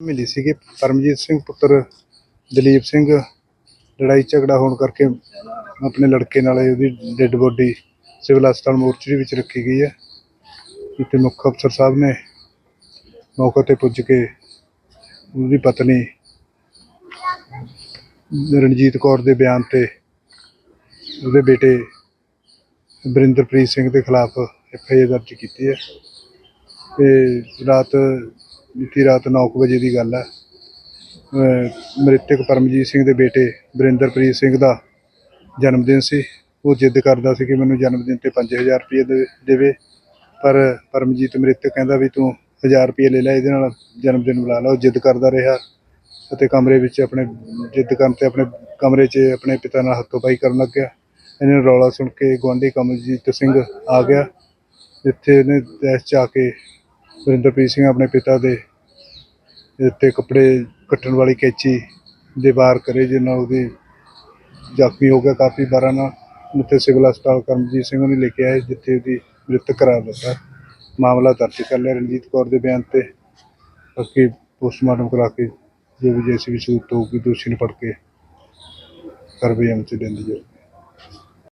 ਮਿਲੀ ਸੀਗੀ। ਪਰਮਜੀਤ ਸਿੰਘ ਪੁੱਤਰ ਦਲੀਪ ਸਿੰਘ ਲੜਾਈ ਝਗੜਾ ਹੋਣ ਕਰਕੇ ਆਪਣੇ ਲੜਕੇ ਨਾਲ ਉਹਦੀ ਡੈੱਡ ਬੋਡੀ ਸਿਵਲ ਹਸਪਤਾਲ ਮੋਰਚਰੀ ਵਿੱਚ ਰੱਖੀ ਗਈ ਹੈ। ਇੱਥੇ ਮੁੱਖ ਅਫਸਰ ਸਾਹਿਬ ਨੇ ਮੌਕੇ ਤੇ ਪੁੱਜ ਕੇ ਉਹਦੀ ਪਤਨੀ ਰਣਜੀਤ ਕੌਰ ਦੇ ਬਿਆਨ ਤੇ ਉਹਦੇ ਬੇਟੇ ਵਰਿੰਦਰਪ੍ਰੀਤ ਸਿੰਘ ਦੇ ਖਿਲਾਫ ਐਫ ਆਈ ਆਰ ਦਰਜ ਕੀਤੀ ਹੈ। ਤੇ ਰਾਤ ਬੀਤੀ ਰਾਤ 9 ਵਜੇ ਦੀ ਗੱਲ ਹੈ। ਮ੍ਰਿਤਕ ਪਰਮਜੀਤ ਸਿੰਘ ਦੇ ਬੇਟੇ ਵਰਿੰਦਰਪ੍ਰੀਤ ਸਿੰਘ ਦਾ ਜਨਮ ਦਿਨ ਸੀ। ਉਹ ਜਿੱਦ ਕਰਦਾ ਸੀ ਕਿ ਮੈਨੂੰ ਜਨਮ ਦਿਨ ਤੇ 5000 ਰੁਪਏ ਦੇ ਦੇਵੇ। ਪਰ ਪਰਮਜੀਤ ਮ੍ਰਿਤਕ ਕਹਿੰਦਾ ਵੀ ਤੂੰ 1000 ਰੁਪਏ ਲੈ ਲੈ, ਇਹਦੇ ਨਾਲ ਜਨਮ ਦਿਨ ਬੁਲਾ ਲਾ। ਉਹ ਜਿੱਦ ਕਰਦਾ ਰਿਹਾ ਅਤੇ ਕਮਰੇ ਵਿੱਚ ਆਪਣੇ ਜਿੱਦ ਕਰਨ ਤੇ ਆਪਣੇ ਕਮਰੇ 'ਚ ਆਪਣੇ ਪਿਤਾ ਨਾਲ ਹੱਥੋਂ-ਪਾਈ ਕਰਨ ਲੱਗ ਗਿਆ। ਇਹਨੇ ਰੌਲਾ ਸੁਣ ਕੇ ਗੁਆਂਢੀ ਕਮਲਜੀਤ ਸਿੰਘ ਆ ਗਿਆ। ਜਿੱਥੇ ਇਹਨੇ ਦਹਿਸ਼ 'ਚ ਆ ਕੇ ਵਰਿੰਦਰਪ੍ਰੀਤ ਸਿੰਘ ਆਪਣੇ ਪਿਤਾ ਦੇ ਉੱਤੇ ਕੱਪੜੇ ਕੱਟਣ ਵਾਲੀ ਕੈਂਚੀ ਦੇ ਵਾਰ ਕਰੇ ਜਿਹਦੇ ਨਾਲ ਉਹਦੀ ਜ਼ਖਮੀ ਹੋ ਗਿਆ ਕਾਫੀ ਬਾਰਾਂ ਨਾਲ। ਉੱਥੇ ਸਿਵਲ ਹਸਪਤਾਲ ਕਰਮਜੀਤ ਸਿੰਘ ਨੂੰ ਲੈ ਕੇ ਆਏ, ਜਿੱਥੇ ਉਹਦੀ ਮ੍ਰਿਤਕ ਕਰਾਰ ਦਿੱਤਾ। ਮਾਮਲਾ ਦਰਜ ਕਰ ਲਿਆ ਰਣਜੀਤ ਕੌਰ ਦੇ ਬਿਆਨ ਤੇ। ਬਾਕੀ ਪੋਸਟਮਾਰਟਮ ਕਰਾ ਕੇ ਜੋ ਵੀ ਜੈਸੀ ਵੀ ਸੂਰਤ ਹੋਊਗੀ, ਦੋਸ਼ੀ ਨੂੰ ਫੜ ਕੇ ਕਾਰਵਾਈ ਅਮਲ ਚ ਲੈਂਦੀ ਜਾਊਗੀ।